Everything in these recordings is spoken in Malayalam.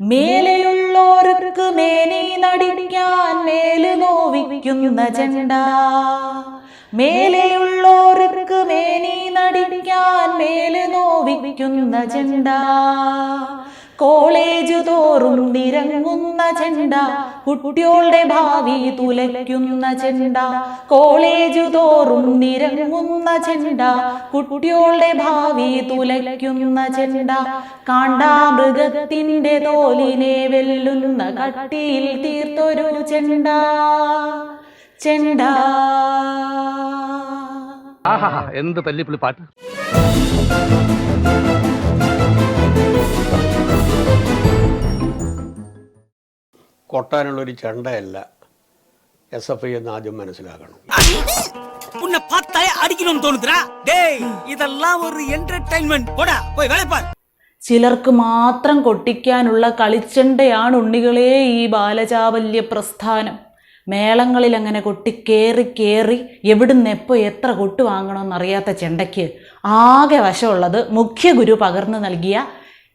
മേലെയുള്ളോർക്ക് മേനി നടിക്കാൻ മേൽ നോവിക്കുന്ന ചെണ്ട. മേലെയുള്ളോർക്ക് മേനി നടിക്കാൻ മേൽ നോവിക്കുന്ന ചെണ്ട. കോളേജ് തോറും നിരങ്ങുന്ന ചെണ്ട കുട്ടികളുടെ ഭാവി തുലയ്ക്കുന്ന ചെണ്ട. കോളേജ് തോറും നിരങ്ങുന്ന ചെണ്ട കുട്ടികളുടെ ഭാവി തുലയ്ക്കുന്ന ചെണ്ട. കാണ്ടാമൃഗത്തിന്റെ തോലിനെ വെല്ലുന്ന കട്ടിയിൽ തീർത്തൊരു ചെണ്ട. ചെണ്ട. എന്ത് തല്ലിപ്പുള്ളി പാട്ട്. കൊട്ടാനുള്ളൊരു ചെണ്ടയല്ല എസ് എഫ് ഐ എന്ന് ആദ്യം മനസ്സിലാക്കണം உன்னை பார்த்தாலே அடிக்கணும்னு தோணுதுடா டேய் இதெல்லாம் ஒரு என்டர்டைன்மெண்ட் போடா போய் வேலை பார் ചിലർക്ക് മാത്രം കൊട്ടിക്കാനുള്ള കളിച്ചെണ്ടയാണ് ഉണ്ണികളെ ഈ ബാലചാവല്യ പ്രസ്ഥാനം മേളങ്ങളിൽ അങ്ങനെ കൊട്ടിക്കേറി കേറി എവിടുന്ന് എപ്പോൾ എത്ര കൊട്ട് വാങ്ങണമെന്നറിയാത്ത ചെണ്ടയ്ക്ക് ആകെ വശമുള്ളത് മുഖ്യ ഗുരു പകർന്നു നൽകിയ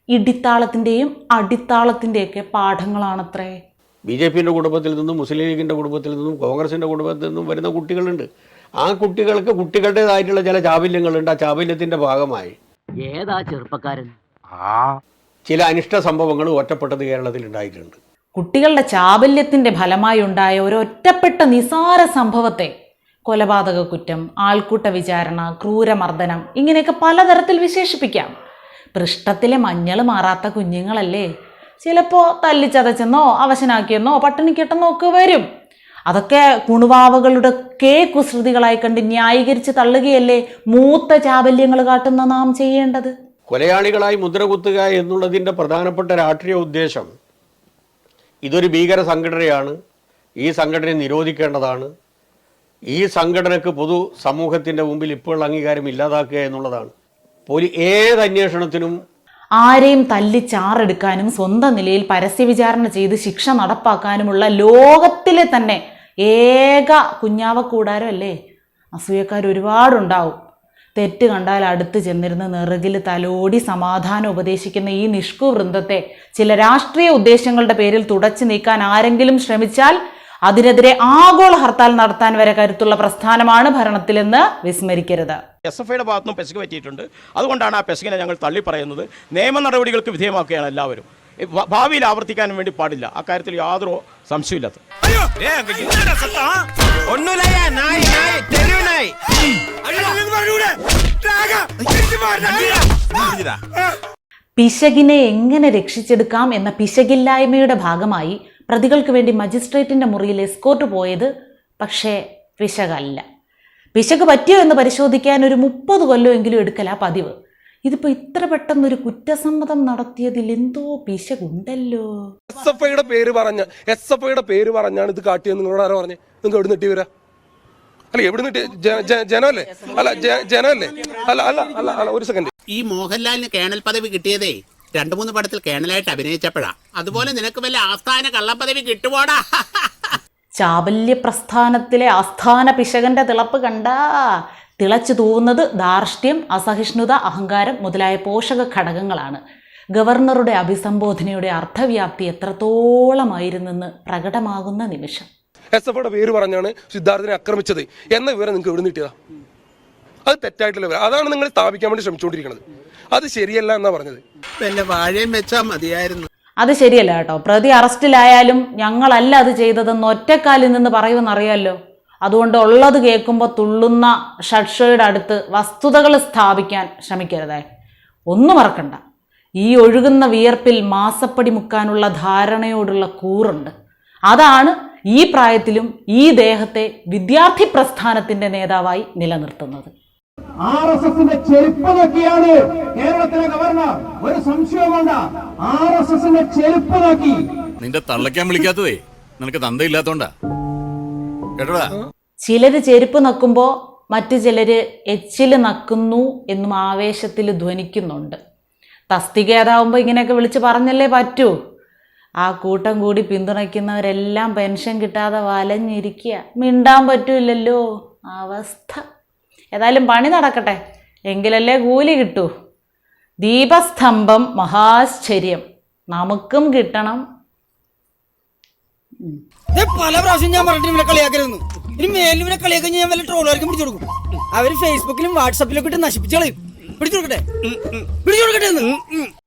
ഇടിത്താളത്തിൻ്റെയും അടിത്താളത്തിൻ്റെയൊക്കെ പാഠങ്ങളാണത്രേ ബി ജെ പിന്റെ കുടുംബത്തിൽ നിന്നും മുസ്ലിം ലീഗിന്റെ കുടുംബത്തിൽ നിന്നും കോൺഗ്രസിന്റെ കുടുംബത്തിൽ നിന്നും വരുന്ന കുട്ടികളുണ്ട്. ആ കുട്ടികൾക്ക് കുട്ടികളുടേതായിട്ടുള്ള ചില ചാബല്യങ്ങളുണ്ട്. ആ ചാബല്യത്തിന്റെ ഭാഗമായി ഏതാ ചെറുപ്പക്കാരൻ? ആ. ചില അനിഷ്ട സംഭവങ്ങൾ ഒറ്റപ്പെട്ടത് കേരളത്തിൽ ഉണ്ടായിട്ടുണ്ട്. കുട്ടികളുടെ ചാബല്യത്തിന്റെ ഫലമായി ഉണ്ടായ ഒരു ഒറ്റപ്പെട്ട നിസാര സംഭവത്തെ കൊലപാതക കുറ്റം ആൾക്കൂട്ട വിചാരണ ക്രൂരമർദ്ദനം ഇങ്ങനെയൊക്കെ പലതരത്തിൽ വിശേഷിപ്പിക്കാം. പൃഷ്ഠത്തിലെ മഞ്ഞൾ മാറാത്ത കുഞ്ഞുങ്ങളല്ലേ? ചിലപ്പോൾ തല്ലിച്ചതച്ചെന്നോ അവശനാക്കിയെന്നോ പട്ടിണിക്കെട്ടെന്നോ ഒക്കെ വരും. അതൊക്കെ കുണുവാവകളുടെ കേ കുസൃതികളായി കണ്ട് ന്യായീകരിച്ച് തള്ളുകയല്ലേ മൂത്ത ചാബല്യങ്ങൾ കാട്ടുന്ന നാം ചെയ്യേണ്ടത്? കൊലയാളികളായി മുദ്ര കുത്തുക എന്നുള്ളതിന്റെ പ്രധാനപ്പെട്ട രാഷ്ട്രീയ ഉദ്ദേശം ഇതൊരു ഭീകര സംഘടനയാണ്. ഈ സംഘടനയെ നിരോധിക്കേണ്ടതാണ്. ഈ സംഘടനക്ക് പൊതു സമൂഹത്തിന്റെ മുമ്പിൽ ഇപ്പോൾ അംഗീകാരം ഇല്ലാതാക്കുക എന്നുള്ളതാണ്. പോലീ ഏത് അന്വേഷണത്തിനും ആരെയും തല്ലി ചാറെടുക്കാനും സ്വന്തം നിലയിൽ പരസ്യ വിചാരണ ചെയ്ത് ശിക്ഷ നടപ്പാക്കാനുമുള്ള ലോകത്തിലെ തന്നെ ഏക കുഞ്ഞാവ കൂടാരമല്ലേ? അസൂയക്കാർ ഒരുപാടുണ്ടാവും. തെറ്റ് കണ്ടാൽ അടുത്ത് ചെന്നിരുന്ന് നെറുകിൽ തലോടി സമാധാനം ഉപദേശിക്കുന്ന ഈ നിഷ്കുവൃന്ദത്തെ ചില രാഷ്ട്രീയ ഉദ്ദേശങ്ങളുടെ പേരിൽ തുടച്ചു നീക്കാൻ ആരെങ്കിലും ശ്രമിച്ചാൽ അതിനെതിരെ ആഗോള ഹർത്താൽ നടത്താൻ വരെ കരുത്തുള്ള പ്രസ്ഥാനമാണ് ഭരണത്തിലെന്ന് വിസ്മരിക്കരുത്. എസ് എഫ് ഐയുടെ ഭാഗത്തും പെശക് പറ്റിയിട്ടുണ്ട്. അതുകൊണ്ടാണ് ആ പെശകിനെ ഞങ്ങൾ തള്ളി പറയുന്നത്. നിയമ നടപടികൾക്ക് വിധേയമാക്കുകയാണ് എല്ലാവരും. ഭാവിയിൽ ആവർത്തിക്കാനും വേണ്ടി പാടില്ല. അക്കാര്യത്തിൽ യാതൊരു സംശയമില്ലാത്ത പിശകിനെ എങ്ങനെ രക്ഷിച്ചെടുക്കാം എന്ന പിശകില്ലായ്മയുടെ ഭാഗമായി പ്രതികൾക്ക് വേണ്ടി മജിസ്ട്രേറ്റിന്റെ മുറിയിൽ എസ്കോർട്ട് പോയത് പക്ഷേ പിശകല്ല പിശക് പറ്റിയോ എന്ന് പരിശോധിക്കാൻ ഒരു മുപ്പത് കൊല്ലമെങ്കിലും എടുക്കലാ പതിവ്. ഇതിപ്പോ ഇത്ര പെട്ടെന്നൊരു കുറ്റസമ്മതം നടത്തിയതിൽ എന്തോ പിശകുണ്ടല്ലോ എസ് എഫ് ഐയുടെ പേര് പറഞ്ഞ എസ് എഫ് ഐയുടെ പേര് പറഞ്ഞാണ് ഇത് കാട്ടിയെന്ന് നിങ്ങളോട് ആരോ പറഞ്ഞു? നിങ്ങൾക്ക് എവിടെ നിട്ടി വരാ അല്ല എവിടെ നിട്ടി ജനമല്ലേ? അല്ല ജനമല്ലേ? അല്ല അല്ല അല്ല അല്ല ഒരു സെക്കൻഡ് ഈ മോഹൻലാലിന് കേണൽ പദവി കിട്ടിയതേ രണ്ടു മൂന്ന് പടത്തിൽ കേണലായിട്ട് അഭിനയിച്ചപ്പോഴാ. അതുപോലെ നിനക്ക് വല്ല ആസ്ഥാന കള്ളപ്പദവി കിട്ടുപോടാ ചാബല്യ പ്രസ്ഥാനത്തിലെ ആസ്ഥാന പിശകന്റെ തിളപ്പ് കണ്ടാ. തിളച്ചു തൂവുന്നത് ധാർഷ്ട്യം അസഹിഷ്ണുത അഹങ്കാരം മുതലായ പോഷക ഘടകങ്ങളാണ്. ഗവർണറുടെ അഭിസംബോധനയുടെ അർത്ഥവ്യാപ്തി എത്രത്തോളമായിരുന്നെന്ന് പ്രകടമാകുന്ന നിമിഷം. എസ് എഫ് പേര് പറഞ്ഞാണ് സിദ്ധാർത്ഥിനെ ആക്രമിച്ചത്. എന്ന വിവരം നിങ്ങൾക്ക് എവിടെ നിട്ടിയതാ അത് തെറ്റായിട്ടുള്ള വിവരം. അതാണ് നിങ്ങൾ സ്ഥാപിക്കാൻ വേണ്ടി ശ്രമിച്ചുകൊണ്ടിരിക്കുന്നത്. അത് ശരിയല്ല എന്നാ പറഞ്ഞത്. പിന്നെ വാഴയും വെച്ചാൽ മതിയായിരുന്നു. അത് ശരിയല്ല കേട്ടോ. പ്രതി അറസ്റ്റിലായാലും ഞങ്ങളല്ല അത് ചെയ്തതെന്ന് ഒറ്റക്കാലിൽ നിന്ന് പറയുമെന്നറിയാമല്ലോ അതുകൊണ്ട് ഉള്ളത് കേൾക്കുമ്പോൾ തുള്ളുന്ന ഷഡ്ഷയുടെ അടുത്ത് വസ്തുതകൾ സ്ഥാപിക്കാൻ ശ്രമിക്കരുതേ. ഒന്നും മറക്കണ്ട. ഈ ഒഴുകുന്ന വിയർപ്പിൽ മാസപ്പടി മുക്കാനുള്ള ധാരണയോടുള്ള കൂറുണ്ട്. അതാണ് ഈ പ്രായത്തിലും ഈ ദേഹത്തെ വിദ്യാർത്ഥി പ്രസ്ഥാനത്തിന്റെ നേതാവായി നിലനിർത്തുന്നത്. ആർ എസ് എസിന്റെ ചെരുപ്പ് നോക്കിയാണ് കേരളത്തിലെ ഗവർണർ. ഒരു സംശയവും വേണ്ട. ആർ എസ് എസിന്റെ ചെരുപ്പ് നോക്കി. നിന്റെ തള്ളയ്ക്കാൻ വിളിക്കാത്തതേ. നിനക്ക് തന്തയില്ലാത്തോണ്ടാ. കേട്ടോടാ. ചിലര് ചെരുപ്പ് നക്കുമ്പോ മറ്റു ചിലര് എച്ചിൽ നക്കുന്നു എന്നും ആവേശത്തിൽ ധ്വനിക്കുന്നുണ്ട്. തസ്തിക ഏതാവുമ്പോൾ ഇങ്ങനെയൊക്കെ വിളിച്ച് പറഞ്ഞല്ലേ പറ്റൂ. ആ കൂട്ടം കൂടി പിന്തുണയ്ക്കുന്നവരെല്ലാം പെൻഷൻ കിട്ടാതെ വലഞ്ഞിരിക്കുക മിണ്ടാൻ പറ്റൂലല്ലോ അവസ്ഥ. ഏതായാലും പണി നടക്കട്ടെ. എങ്കിലല്ലേ കൂലി കിട്ടൂ. ദീപസ്തംഭം മഹാശ്ചര്യം. നമുക്കും കിട്ടണം. പല പ്രാവശ്യം ഞാൻ പറഞ്ഞിട്ട് ഇവരെ കളിയാക്കരുന്നു ഇനി മേലിൽ ഇവരെ കളിയാക്കാൻ ഞാൻ വല്ല ട്രോളുകാർക്കും പിടിച്ചു കൊടുക്കും. അവർ ഫേസ്ബുക്കിലും വാട്സാപ്പിലും ഒക്കെ ഇട്ട് നശിപ്പിച്ചു കളയും. പിടിച്ചു കൊടുക്കട്ടെ? പിടിച്ചു കൊടുക്കട്ടെ